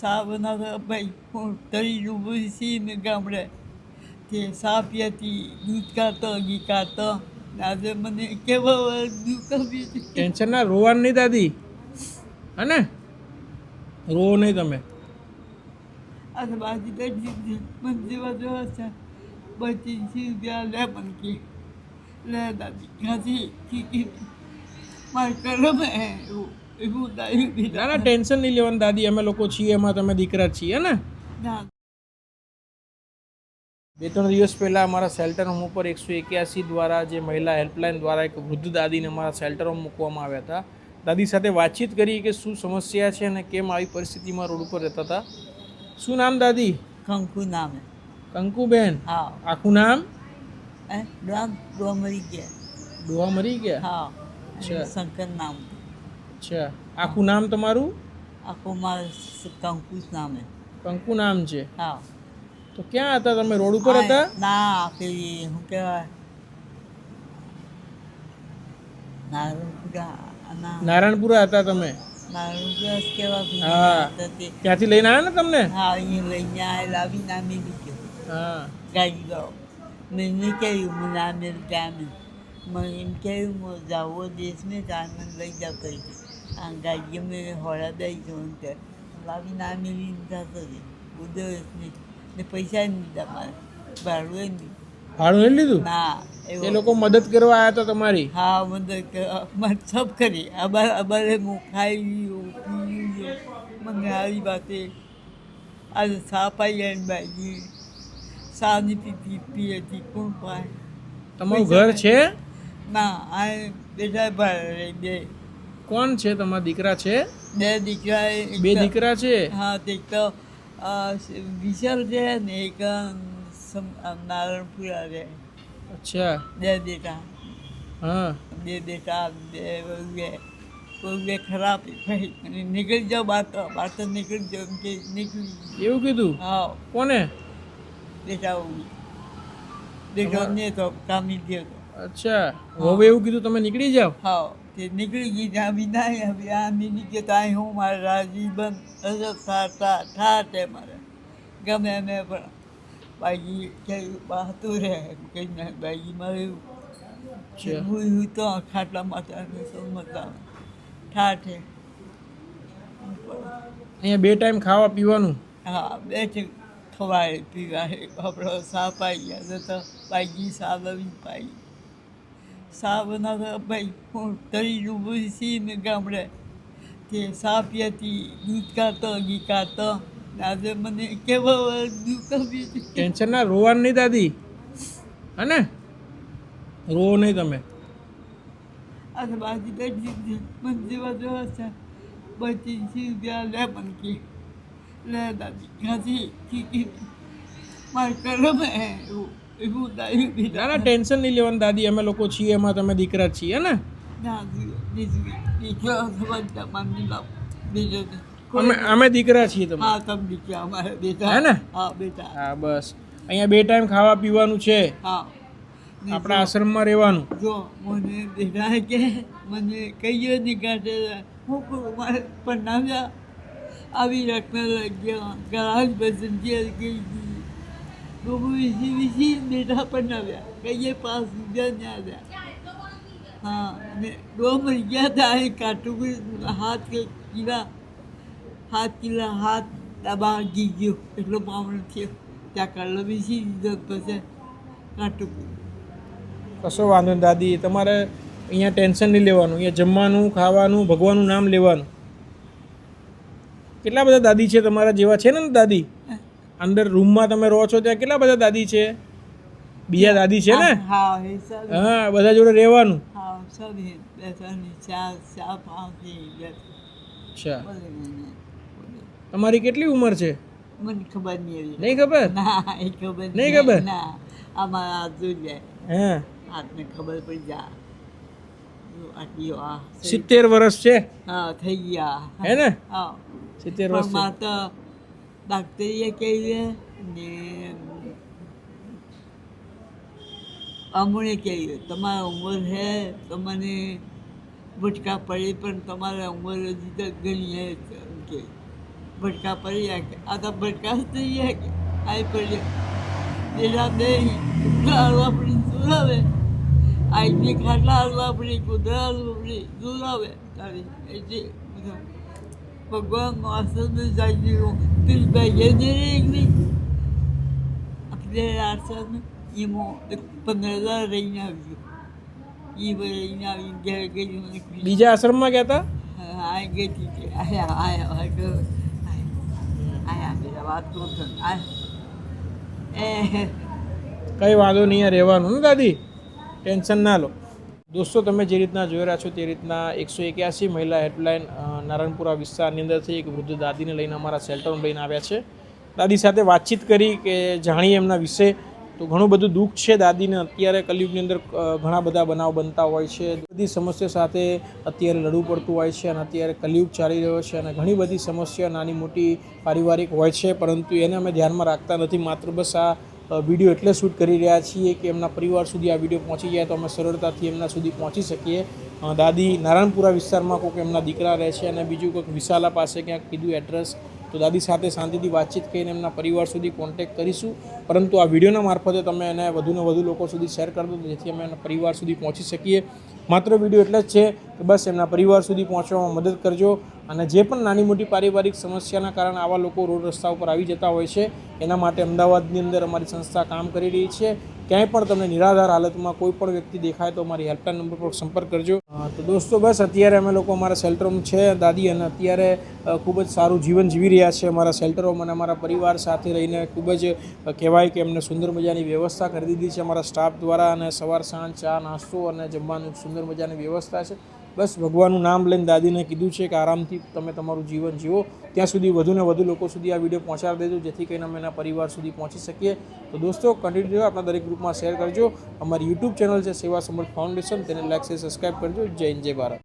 સા બનાવતા ભાઈ હું તરી સી ગામડે તે સા પીતી દૂધ કાતો ઘી કાતો આજે મને કેવા દુઃખ આપી ટેન્શન ના રોવાનું નહીં દાદી. હે ને રોવો નહીં તમે. અને બાજી બેઠી મને જેવા જેવા છે. બચી ત્યાં લે પણ કે લે દાદી ઠીક મારે કરો એવું. ના ના ટેન્શન નહીં લેવાનું દાદી. અમે લોકો છીએ એમાં તમે દીકરા છીએ ને? બે ત્રણ દિવસ પહેલાં અમારા શેલ્ટર હોમ ઉપર એકસો એક્યાસી દ્વારા જે મહિલા હેલ્પલાઇન દ્વારા એક વૃદ્ધ દાદીને અમારા શેલ્ટર હોમ મૂકવામાં આવ્યા હતા. દાદી સાથે વાતચીત કરી કે શું સમસ્યા છે અને કેમ આવી પરિસ્થિતિમાં રોડ ઉપર રહેતા હતા. શું નામ દાદી? કંકુ નામ કંકુબેન. હા. આખું નામ? ડોહા મરી ગયા. ડોહા મરી ગયા? હા. શંકર નામ અચ્છા આખું નામ તમારું? આખું મારું કંકુ નામ છે કંકુ નામ છે. હા. તો ક્યાં હતા તમે? રોડ ઉપર હતા? ના પેલી શું કહેવાય નારણપુરા હતા તમે? ત્યાંથી લઈને આવ્યા ને તમને? હા અહીંયા લઈને લાવી નામે લીધો હા. ગાડી ગયો મેં કહ્યું મને આ મેં ત્યાં મને એમ કહ્યું હું જાવો દેશ મેં ત્યાં મને લઈ જાવ કરી તે લાવી નામે લઈને જતો રહે ઉદય ને પૈસા નહીં દીધા મારે ભાડું નહીં ભાડું નહીં લીધું ના એ લોકો મદદ કરવા આવ્યા હતા તમારી હા મદદ અમારે સબ કરી અમારે અમારે હું ખાઈ લીધું પી લીધું મને આવી વાતે આજે સા પાઈ આવીને બાજી સાની પીતી પી હતી કોણ પાય તમારું ઘર છે ના આ બેટા ભાઈ બે કોણ છે તમારા દીકરા છે? બે દીકરા બે દીકરા છે? હા એક તો વિશાલ છે ને એક નારણપુરા છે. અચ્છા. બે દીકરા હા. બે બેટા બે વહુએ ખરાબ નીકળી જાઓ બહાર બહાર તો નીકળી જાઓ કે નીકળી એવું કીધું? હા. કોને? દેખાવ દેખાવ ને તો કામ ગયો તો અચ્છા. હવે એવું કીધું તમે નીકળી જાઓ. હા. તે નીકળી ગઈ ત્યાં બી હવે આ મીની કે તો અહીં હું મારે રાજી બંધ અસર થા થા થા તે મારે. ગમે એમ એ પણ બાજી કે બહાતું રહે કંઈ ના બાજી મારે અચ્છા. હું હું તો ખાટલા માતા સમજતા ઠાઠે અહીંયા બે ટાઈમ ખાવા પીવાનું? હા બે છે ખવાય પીવાય. આપણો સા પાઈ ગયા. તો બાજી સા લવી પાઈ. સા બનાવતા ભાઈ હું તરી ડૂબી ને ગામડે તે સાપિયાથી દૂધ કાઢતો ઘી કાઢતો આજે મને કેવા દુઃખ આપી ટેન્શન ના રોવાનું નહીં દાદી. હે ને રોવો નહીં તમે. અને બાજી બેઠી મને જેવા જેવા છે. બચી રૂપિયા લે પણ કે. લે દાદી ઠીક મારે કરો એવું. એવું દાયું ના ના ટેન્શન નહીં લેવાનું દાદી. અમે લોકો છીએ એમાં તમે દીકરા છીએ ને? અમે અમે દીકરા છીએ તમે. હા તમે દીકરા અમારે બેટા. હે ને? હા બેટા. હા બસ. અહીંયા બે ટાઈમ ખાવા પીવાનું છે. હા. આપણા આશ્રમમાં રહેવાનું. જો મને દેખાય કે મને કહીએ નહીં કાઢે હું કહું મારે પણ નાવ્યા આવી રખના લાગ્યા ગળા જ બસંતી ગઈ ગોબુ વિસી વિસી બેઠા નાવ્યા કહીએ પાંચ રૂપિયા ને આવ્યા. હા, અને ડોમ ગયા હતા, એ કાટું હાથ કે કિલા, હાથ કિલા, હાથ દબા ગી ગયો. એટલો પાવડો થયો. ત્યાં કલર વિસી દીધો પછી કાટું કશો વાંધો નહીં, દાદી. તમારે અહીંયા ટેન્શન નહીં લેવાનું. અહીંયા જમવાનું, ખાવાનું, ભગવાનનું નામ લેવાનું. કેટલા બધા દાદી છે તમારા જેવા? છે ને દાદી? અંદર રૂમમાં તમે રહો છો ત્યાં કેટલા બધા દાદી છે? બીજા દાદી છે ને? હા હા બધા જોડે રહેવાનું? અચ્છા. તમારી કેટલી ઉંમર છે? મને ખબર નહીં નહીં ખબર? ના એ ખબર નહીં ખબર? ના હાથ જોઈ જાય. હા. હાથને ખબર પડી જા સિત્તેર વર્ષ છે? હા થઈ ગયા. હે ને? હા. સિત્તેર વર્ષ તો ડાક્ટરીએ કહીએ ને અમણે કહીએ તમારા ઉંમર છે તમને ભટકા પડે પણ તમારા ઉંમર હજી તો ઘણી હે કે ભટકા પડી ગયા કે આ તો ભટકા જ થઈ ગયા કે આઈ પડ્યો એના બે હાલવા પડી દૂરાવે આઈની ખાટલા હાલવા પડી કુદરા હાલવા પડી દૂરાવે તારી એટલે બધા ભગવાન આસન જાય Biz નહીં નહીં આપણે આસન એમાં પંદર રહીને આવ્યું. એ રહીને આવીને ઘેર ગઈ બીજા આશ્રમમાં ગયા હતા આ ગઈ હતી. આયા આયા આયા મેરા વાત કરો કંઈ વાંધો નહીં રહેવાનું ને દાદી? ટેન્શન ના લો. દોસ્તો, તમે જે રીતના જોઈ રહ્યા છો તે રીતના એકસો એક્યાસી મહિલા હેલ્પલાઇન નારાયણપુરા વિસ્તારની અંદરથી એક વૃદ્ધ દાદીને લઈને અમારા શેલ્ટરમાં લઈને આવ્યા છે. દાદી સાથે વાતચીત કરી કે જાણીએ એમના વિશે. તો ઘણું બધું દુઃખ છે દાદીને. અત્યારે કલયુગની અંદર ઘણા બધા બનાવ બનતા હોય છે. બધી સમસ્યા સાથે અત્યારે લડવું પડતું હોય છે અને અત્યારે કલયુગ ચાલી રહ્યો છે અને ઘણી બધી સમસ્યા નાની મોટી પારિવારિક હોય છે. પરંતુ એને અમે ધ્યાનમાં રાખતા નથી. માત્ર બસ આ વીડિયો એટલે શૂટ કરી રહ્યા છીએ કે એમના પરિવાર સુધી આ વીડિયો પહોંચી જાય તો અમે સરળતાથી એમના સુધી પહોંચી શકીએ. દાદી નારાયણપુરા વિસ્તારમાં કોઈક એમના દીકરા રહે છે અને બીજું કોઈક વિશાલા પાસે ક્યાંક કીધું એડ્રેસ તો દાદી સાથે શાંતિથી વાતચીત કરીને એમના પરિવાર સુધી કોન્ટેક્ટ કરીશું. પરંતુ આ વિડીયોના મારફતે તમે એને વધુને વધુ લોકો સુધી શેર કરી દો, જેથી અમે એના પરિવાર સુધી પહોંચી શકીએ. માત્ર વીડિયો એટલે જ છે કે બસ એમના પરિવાર સુધી પહોંચવામાં મદદ કરજો અને જે પણ નાની મોટી પારિવારિક સમસ્યાના કારણે આવા લોકો રોડ રસ્તા ઉપર આવી જતા હોય છે, એના માટે અમદાવાદની અંદર અમારી સંસ્થા કામ કરી રહી છે. ક્યાંય પણ તમને નિરાધાર હાલતમાં કોઈ પણ વ્યક્તિ દેખાય તો મારી હેલ્પલાઇન નંબર પર સંપર્ક કરજો. તો દોસ્તો, બસ અત્યારે અમે લોકો અમારા શેલ્ટરમાં છે, દાદી અને અત્યારે ખૂબ જ સારું જીવન જીવી રહ્યા છે અમારા શેલ્ટરોમાં અને અમારા પરિવાર સાથે રહીને ખૂબ જ કહેવાય કે એમને સુંદર મજાની વ્યવસ્થા કરી દીધી છે. અમારા સ્ટાફ દ્વારા અને સવાર સાંજ ચા, નાસ્તો અને જમવાનું સુંદર મજાની વ્યવસ્થા છે. બસ ભગવાનનું નામ લઈને દાદીને કીધું છે કે આરામથી તમે તમારું જીવન જીવો. ત્યાં સુધી વધુને વધુ લોકો સુધી આ વીડિયો પહોંચાડી દેજો, જેથી કરીને અમે એના પરિવાર સુધી પહોંચી શકીએ. તો દોસ્તો કન્ટિન્યુ આપણા દરેક ગ્રુપમાં શેર કરજો. અમારી યુટ્યુબ ચેનલ છે સેવા સમર્થ ફાઉન્ડેશન તેને લાઈક છે સબસ્ક્રાઈબ કરજો. જય જય ભારત.